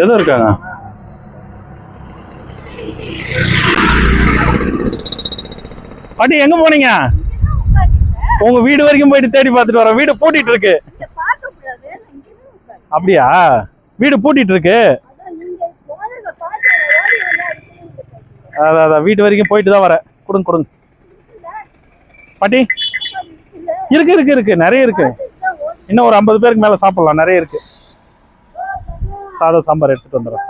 எதுவும் இருக்காங்க பாட்டி எங்க போனீங்க? உங்க வீடு வரைக்கும் போயிட்டு தேடி பார்த்துட்டு வரேன் வீடு பூட்டிட்டு இருக்கு. அப்படியா? வீடு பூட்டிட்டு இருக்கு. அதான் அதான். வீட்டு வரைக்கும் போயிட்டு தான் வரேன். கொடுங்க கொடுங்க. பாட்டி இருக்கு இருக்கு இருக்கு. நிறைய இருக்கு. இன்னும் ஒரு ஐம்பது பேருக்கு மேல சாப்பிடலாம். நிறைய இருக்கு. சாதம் சாம்பார் எடுத்துட்டு வந்துடுறேன்.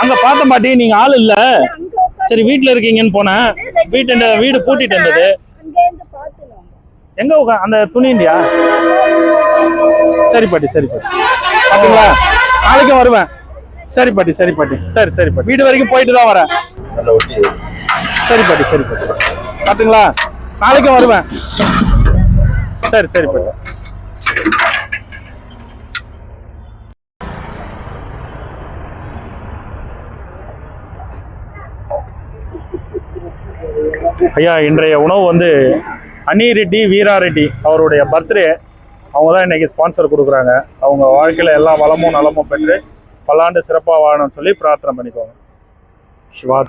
அங்க பார்த்தேன் மாட்டி நீங்க ஆள் இல்ல. சரி வீட்டுல இருக்கீங்கன்னு போனேன். வீட்டு வீடு பூட்டிட்டு இருந்தது. எங்க உக்கா- அந்த துணி இல்லையா? சரி பாட்டி சரி பாட்டி. பாத்தீங்களா? நாளைக்கும் வருவேன். சரி பாட்டி சரி பாட்டி. சரி சரி பாட்டி. வீடு வரைக்கும் போயிட்டு தான் வரேன். சரி பாட்டி சரி பாட்டி. பாத்தீங்களா? நாளைக்கும் வருவேன். சரி சரி பாட்டி. ஐயா இன்றைய உணவு வந்து அனி ரெட்டி வீரா ரெட்டி அவருடைய பர்த்டே. அவங்க தான் இன்னைக்கு ஸ்பான்சர் கொடுக்குறாங்க. அவங்க வாழ்க்கையில் எல்லா வளமும் நலமும் பெற்று பல்லாண்டு சிறப்பாக வாழணும்னு சொல்லி பிரார்த்தனை பண்ணிக்கோங்க. சிவா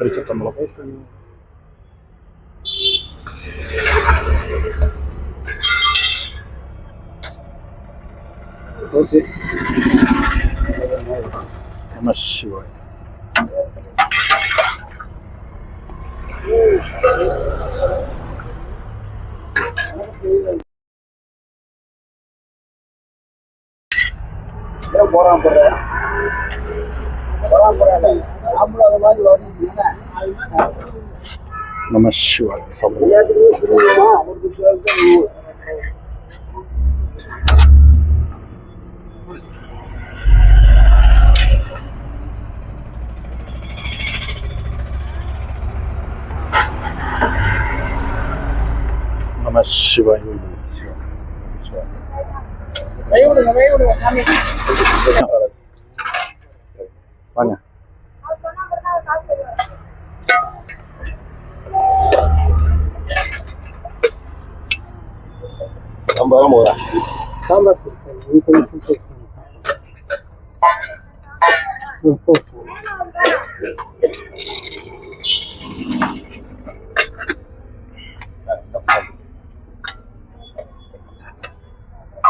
திருச்சிற்றம்பலம் நம சிவாய் போறான் போறேன் போறான் போறேன் நம்மளும் அந்த மாதிரி வரணும் நம சிவாய் சொல்லுங்க எல்லாத்துக்குமே புரியுமா ஒரு விஷயம் நம சிவாய் வாங்க. போதா சாம்பார்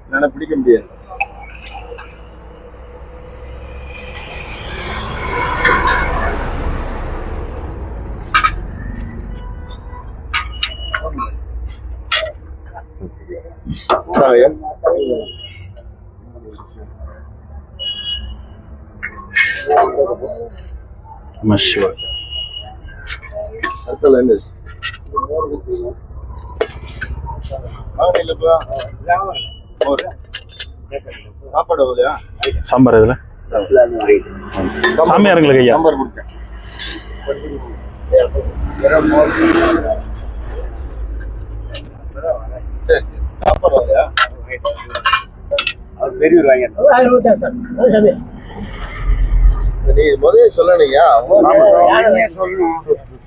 என்னால பிடிக்க முடியாது. போட்டாங்க நம சிவாய் அடுத்தல என்ன வாங்க இல்லப்பா ஒரு சாப்பாடு சாம்பார் இதுல சாமியாருங்களுக்கு ஐயா. சாம்பார் கொடுத்தேன் வாங்க நீ முதல்ல சொல்லணுங்கய்யா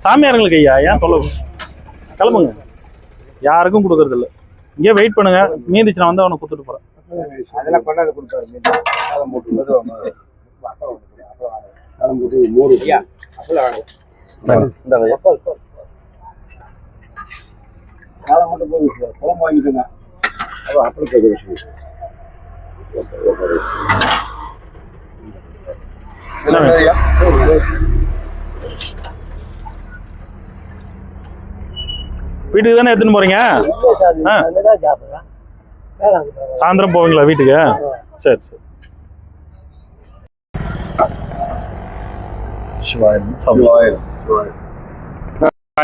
சாமியாருங்களுக்கு ஐயா ஏன் தொலை கிளம்புங்க. யாருக்கும் கொடுக்கறது இல்ல இங்கே வெயிட் பண்ணுங்க. மீதிச்சு நான் வந்து அவனை கொடுத்துட்டு போறேன். அதெல்லாம் கொண்டாந்து கொடுத்தாரு அதை மட்டும் சார். குழம்பு வாங்கிட்டுங்க. அதான் அப்படி கேட்க விஷயம் என்னய்யா வீட்டுக்கு தானே எடுத்துன்னு போறீங்க. சாயந்தரம் போவீங்களா வீட்டுக்கு? சரி சரி.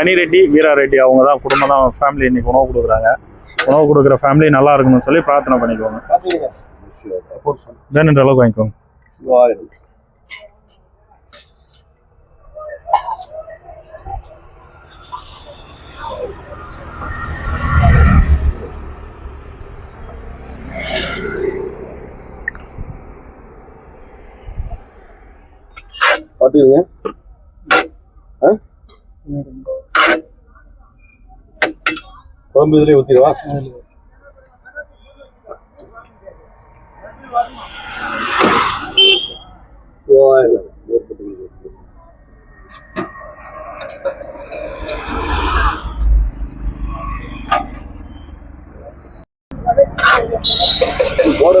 அனி ரெட்டி வீரா ரெட்டி அவங்க தான் குடும்பம் தான் ஃபேமிலி இன்னைக்கு உணவு கொடுக்குறாங்க. உணவு கொடுக்குற ஃபேமிலி நல்லா இருக்கணும்னு சொல்லி பிரார்த்தனை பண்ணிக்கோங்க. வேணுன்ற அளவுக்கு வாங்கிக்கோங்க. பாத்துக்கங்க. குழம்பு இதுலயே ஊத்திடுவா? போடு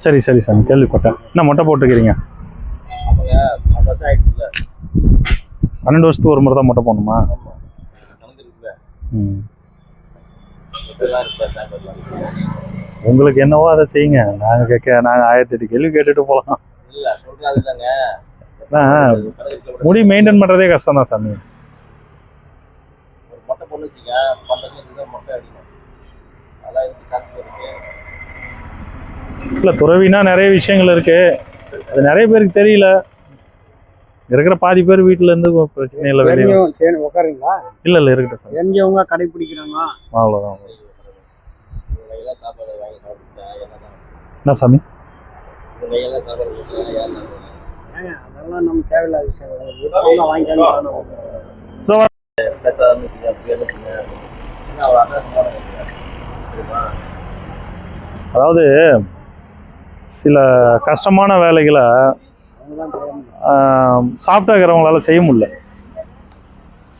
சரி சரி சாமி கேள்விப்பட்டேன். என்ன மொட்டை போட்டுக்கிறீங்க பன்னெண்டு வருஷத்துக்கு ஒரு முறை தான் மொட்டை போடணுமா? ம். உங்களுக்கு என்னவோ அதை செய்யுங்க. நாங்கள் கேட்க நாங்கள் ஆயிரத்தி எட்டு கேள்வி கேட்டுட்டு போகலாம் முடி மெயின்டைன் பண்ணுறதே கஷ்டம் தான் சாமி ஒரு மொட்டை பொண்ணு வச்சுக்க பண்றது இதுதான் மொட்டை அடிக்கணும் அதெல்லாம் இதுக்கு சாத்தியம் இருக்கு இல்லை துறவினா நிறைய விஷயங்கள் இருக்கு. அது நிறைய பேருக்கு தெரியல. இருக்கிற பாதி பேர் வீட்டில் இருந்து பிரச்சனை இல்லை வெளியே சரி உட்காருங்களா இல்லை இல்லை இருக்கட்டும் சாமி தெரிஞ்சவங்க கடைபிடிக்கிறாங்க அவ்வளோதான் என்ன சாமி? அதெல்லாம் நம்ம தேவையில்லாத விஷயம்? அதாவது சில கஷ்டமான வேலைகளை சாஃப்டாக இருக்கிறவங்களால செய்ய முடியல.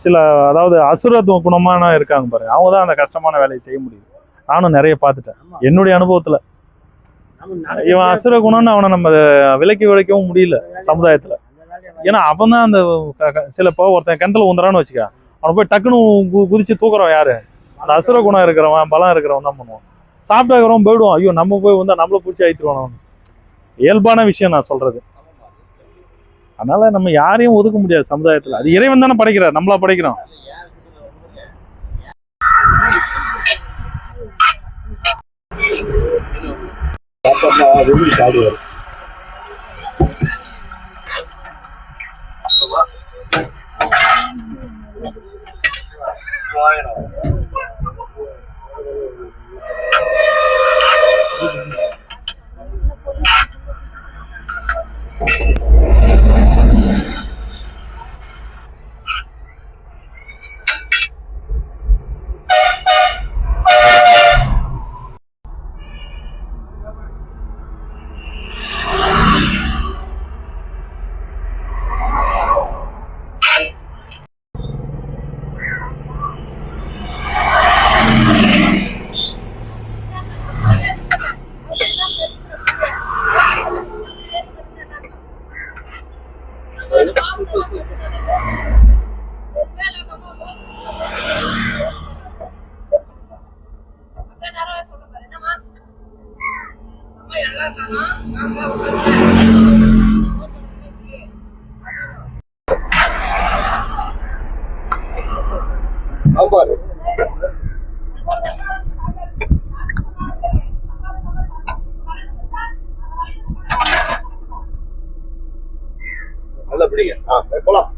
சில அதாவது அசுர குணமான இருக்காங்க பாருங்க அவங்க தான் அந்த கஷ்டமான வேலையை செய்ய முடியும். நானும் நிறைய பார்த்துட்டேன். என்னுடைய அனுபவத்தில். இவன் அசுர குணம்னு அவனை நம்ம விலக்கி விளைக்கவும் முடியல சமுதாயத்தில். ஏன்னா அவன் தான் அந்த சில இப்போ ஒருத்தன் கிணத்துல ஊந்துறான்னு வச்சுக்க அவனை போய் டக்குன்னு குதிச்சு தூக்குறவன் யாரு? அந்த அசுர குணம் இருக்கிறவன் பலம் இருக்கிறவன் தான் பண்ணுவான். சாப்பிட்டா போயிடுவோம். ஐயோ நம்ம போய் வந்தா நம்மள பிடிச்சி அழித்துருவான்? இயல்பான விஷயம் நான் சொல்றது. அதனால நம்ம யாரையும் ஒதுக்க முடியாது சமுதாயத்துல. அது இறைவன் தானே படைக்கிறார். நம்மளா படைக்கிறோம். சாப்பாடுனா விரும்பி சாப்பிடுவாரு போலாம்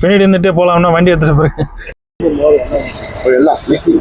பின்னாடி இருந்துட்டே போலாம்னா வண்டி எடுத்துட்டு ஒரு எல்லாம் மிக்ஸி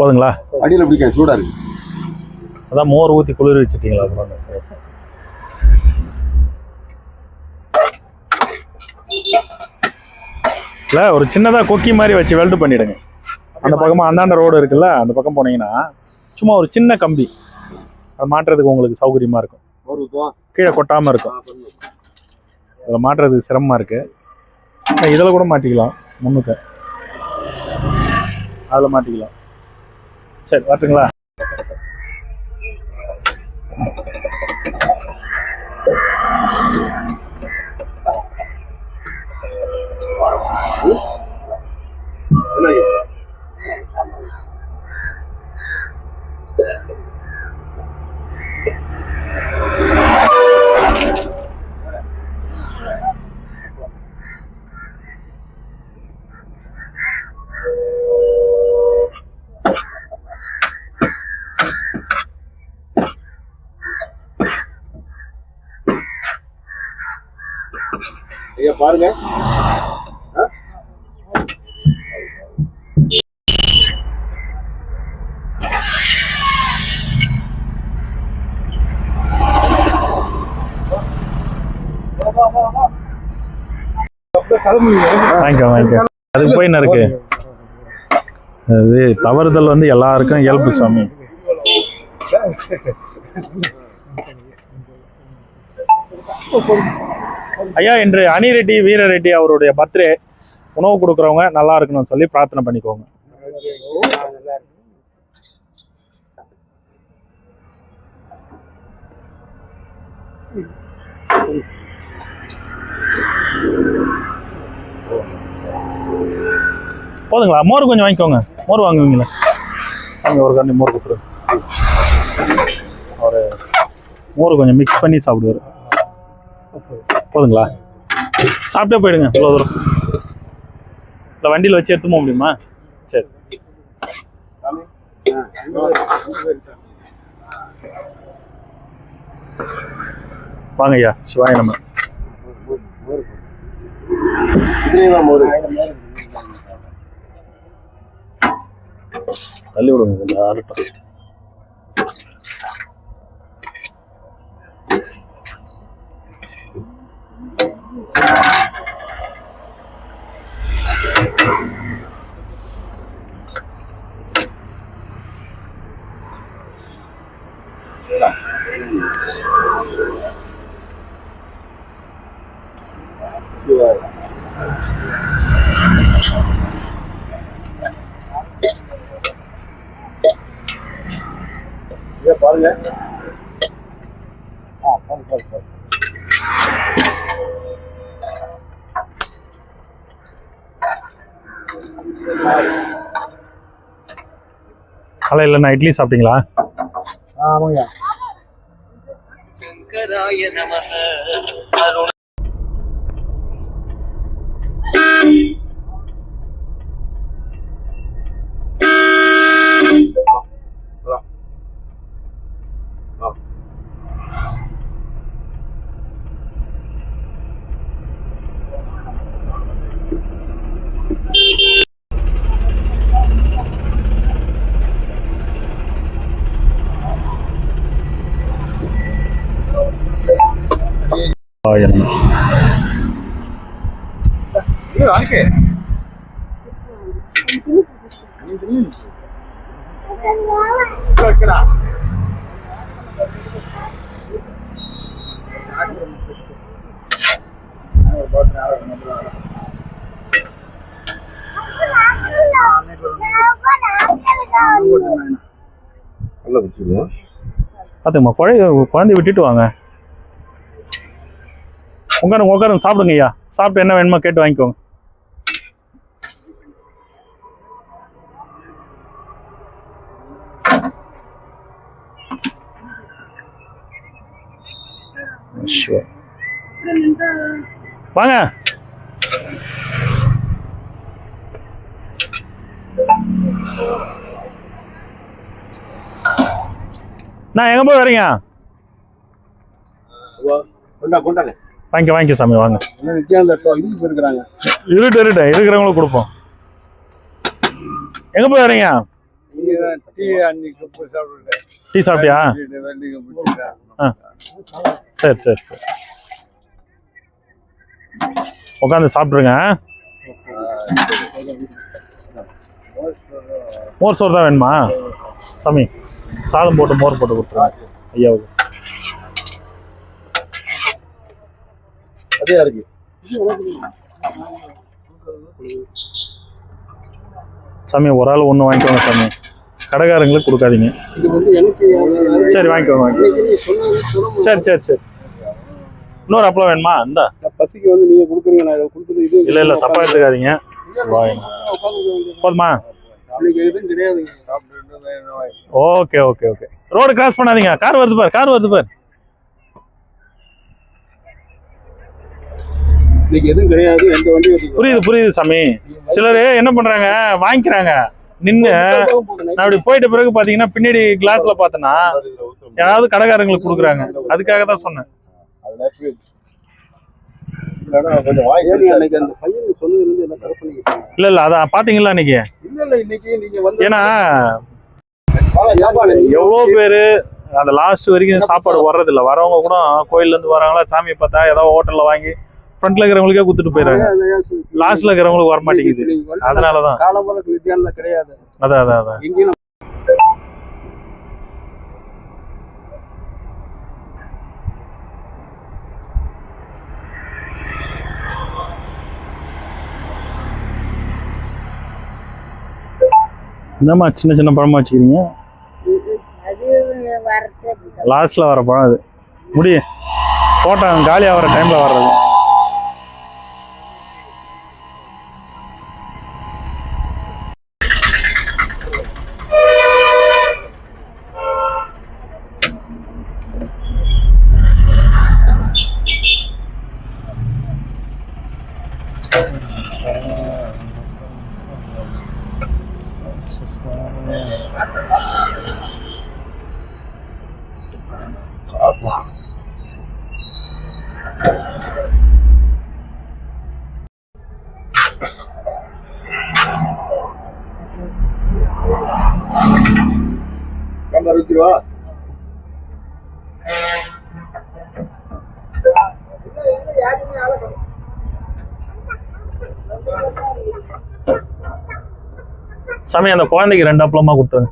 போதுங்களா? அடியில் பிடிக்க சூடா இருக்கு. அதான் மோர் ஊற்றி குளிர் வச்சுட்டீங்களா அப்புறம் சரி? இல்லை ஒரு சின்னதாக கொக்கி மாதிரி வச்சு வெல்டு பண்ணிடுங்க. அந்த பக்கமாக அந்தாண்ட ரோடு இருக்குல்ல அந்த பக்கம் போனீங்கன்னா சும்மா ஒரு சின்ன கம்பி. அதை மாட்டுறதுக்கு உங்களுக்கு சௌகரியமாக இருக்கும். கீழே கொட்டாமல் இருக்கும். அதில் மாட்டுறதுக்கு சிரமமாக இருக்குது இதில் கூட மாட்டிக்கலாம் முன்னுக்கு. அதில் மாட்டிக்கலாம். சரி வரட்டுங்களா ஐயா பாருங்க. வாங்கிக்கோ வாங்கிக்கோ அதுக்கு போய் என்ன இருக்கு அது தவறுதல் வந்து எல்லாருக்கும் இயல்பு சாமி ஐயா இன்று அணி ரெட்டி வீர ரெட்டி அவருடைய பர்த்டே. உணவு கொடுக்குறவங்க நல்லா இருக்கணும்னு சொல்லி பிரார்த்தனை பண்ணிக்கோங்க. போதுங்களா? மோர் கொஞ்சம் வாங்கிக்கோங்க. மோர் வாங்குவீங்களா? சாமி ஒரு கண்ணி மோர் கொடுத்துரு அவர் மோர் கொஞ்சம் மிக்ஸ் பண்ணி சாப்பிடுவார். போதுங்களா? சாப்பிட்டே போயிடுங்க இவ்வளோ தூரம். இல்லை வண்டியில் வச்சு எடுத்து போக முடியுமா? சரி. வாங்க ஐயா சிவாய நம்ம தள்ளி விடுங்க கொஞ்சம் ஆறட்டும் ஐயா பாருங்க ஆ பாருங்க பாருங்க பாருங்க. நான் இட்லி சாப்பிட்டீங்களா? ஆமாங்க. பிடிச்சிருவோம் பார்த்துங்கம்மா குழைய குழந்தைய விட்டுட்டு வாங்க. உட்காருங்க உட்காருங்க சாப்பிடுங்க ஐயா. சாப்பிட்டு என்ன வேணுமோ கேட்டு வாங்கிக்கோங்க. வாங்க. நான் எங்க போய் வரீங்க? கொண்டா கொண்டாங்க. வாங்கிக்க வாங்கிக்க சாமி வாங்க. இருட்டு இருட்டு. இருக்கிறவங்களுக்கு கொடுப்போம். எங்க போய் வரீங்க? டீ சாப்பிட்டியா? சரி சரி சரி. உட்காந்து சாப்பிட்ருங்க மோர் சோறு தான் வேணுமா? சாமி சாதம் போட்டு மோர் போட்டு கொடுத்துருங்க. ஐயாவுக்கு. அதே இருக்கு? சாமி ஒரு ஆள் ஒன்று வாங்கிக்கோங்க சாமி. கடைக்காரங்களுக்கு கொடுக்காதீங்க. இது வந்து எனக்கு சரி வாங்கிக்கோங்க வாங்கிக்கோங்க. சரி சரி சரி. இன்னொரு அப்பளம் வேணுமா? இந்தா. பசிக்கு வந்து நீங்க கொடுக்குறீங்க நான் கொடுத்துட்டு இல்லை இல்லை தப்பாக எடுத்துக்காதீங்க. வாங்க. போதுமா okay okay okay. Road cross பண்ணாதீங்க. கார் வருது பார் கார் வருது பார். இன்னைக்கு எதுவும் கிடையாது. எந்த வண்டி வச்சுக்கோ. புரியுது புரியுது சாமி. சிலர் என்ன பண்றாங்க? வாங்கிக்கிறாங்க. நின்று நான் அப்படி போயிட்ட பிறகு பாத்தீங்கன்னா பின்னாடி கிளாஸ்ல பார்த்தேன்னா யாராவது கடைக்காரங்களுக்கு கொடுக்குறாங்க. அதுக்காக தான் சொன்னேன். ஏன் அன்னைக்கு அந்த பையன் சொன்னதுல இருந்து என்ன தப்பு பண்ணிக்கிட்டீங்க? இல்ல இல்ல அதான் பாத்தீங்களா இன்னைக்கு? இல்ல இல்ல இன்னைக்கு நீங்க வந்து ஏன்னா சாப்பாடு எவ்வளோ பேரு அந்த லாஸ்ட் வரைக்கும் சாப்பாடு வர்றது இல்ல வரவங்க கூட கோயில்ல இருந்து வராங்களா? சாமியை பார்த்தா ஏதோ ஹோட்டல்ல வாங்கி ஃப்ரண்ட்ல இருக்கிறவங்களுக்கே கொடுத்துட்டு போயிடுறாங்க லாஸ்ட்ல இருக்கிறவங்களுக்கு வர மாட்டேங்குது. அதனாலதான். காலம்பரம் வித்தியானம் கிடையாது. அதான் அதான் அதான். என்னம்மா சின்ன சின்ன பழமா வச்சுக்கிறீங்க? லாஸ்ட்ல வர பழம் அது. முடி தோட்டம் காலி ஆகிற டைம்ல வர்றது. அறுபத்தி ரூபா சாமி அந்த குழந்தைக்கு ரெண்டு அப்பளமா கொடுத்துருங்க.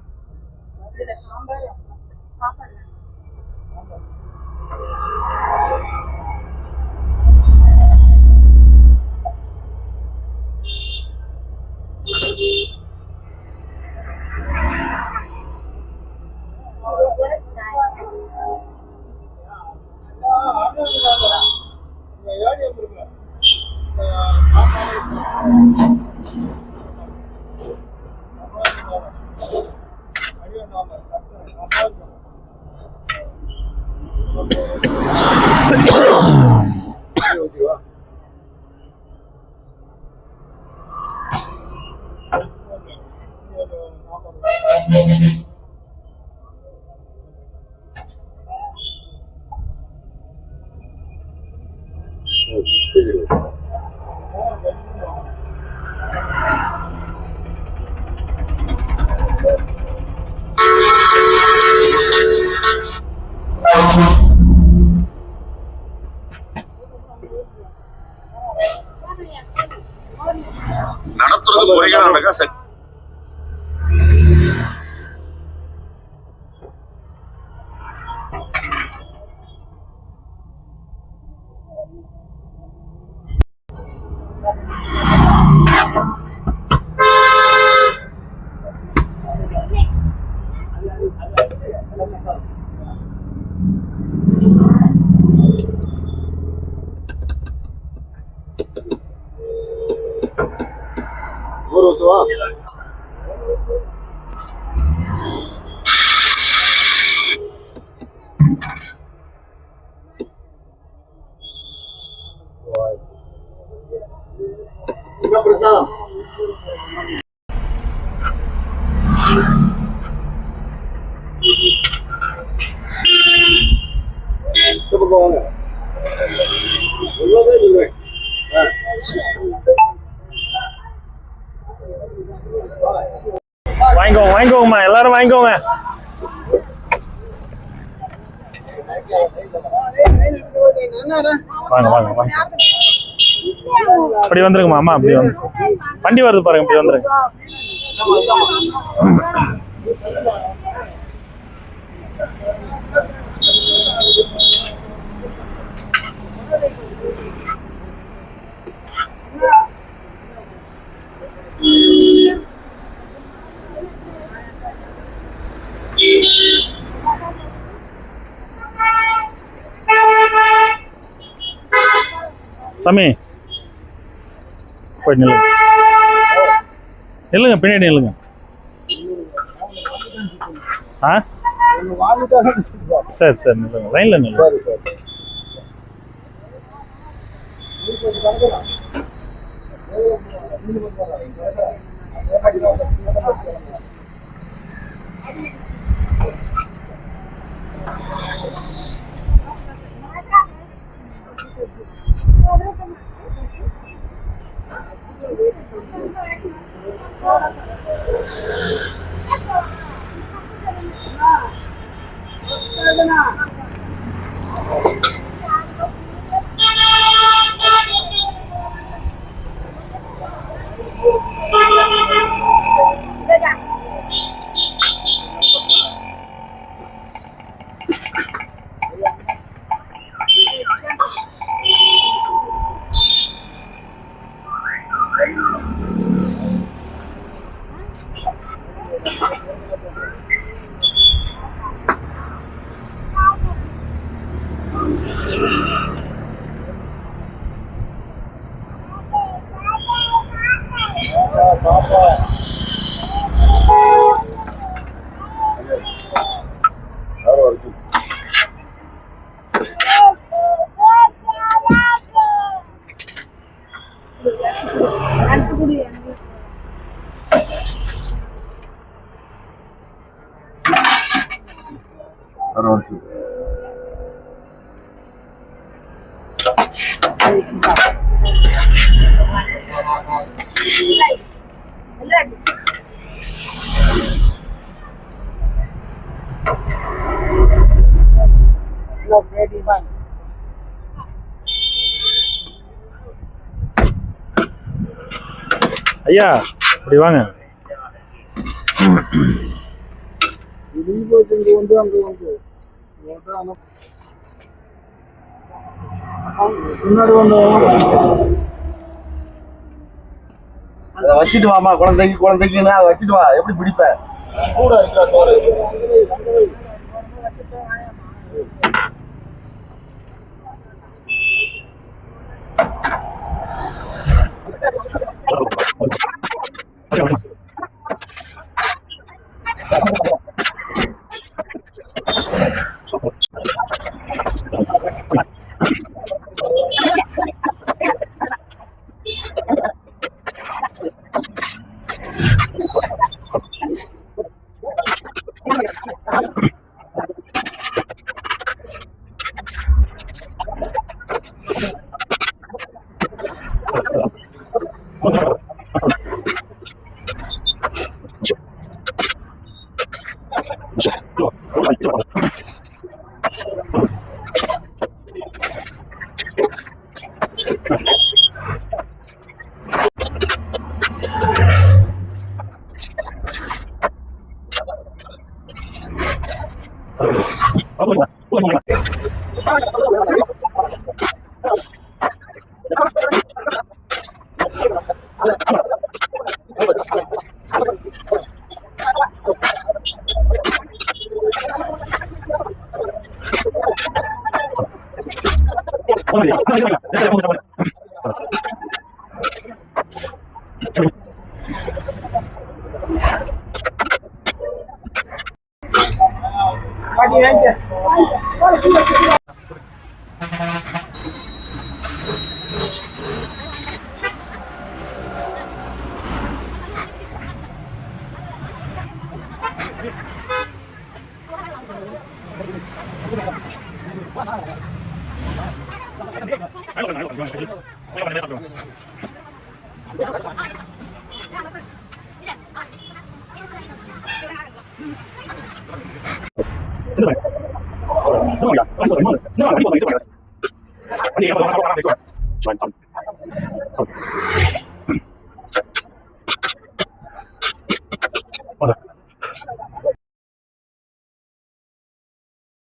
நடத்துறது முறையா நடக்கா சக்தி ஒரு ஊத்துவா என்ன பிரச்சனை இந்த பக்கம் வாங்க வாங்கிக்கோங்க வாங்கிக்கோங்கம்மா எல்லாரும் வாங்கிக்கோங்க. வாங்க வாங்க வாங்க. அப்படி வந்துருங்கம்மா அம்மா அப்படி வந்து வண்டி வருது பாருங்க இப்படி வந்துருங்க. சாமி. போய் நில்லுங்க. நில்லுங்க பின்னாடி நில்லுங்க. ஆ? சரி சரி நில்லுங்க. லைனில் நில்லுங்க. 那。ஐயா இப்படி வாங்க. வந்து அங்க வந்து. முன்னாடி அதை வச்சுட்டு வாமா குழந்தைக்கு குழந்தைக்குன்னா அதை வச்சுட்டு வா எப்படி பிடிப்ப கூட இருக்கா Thank you. I don't. 李元杰我帮我递个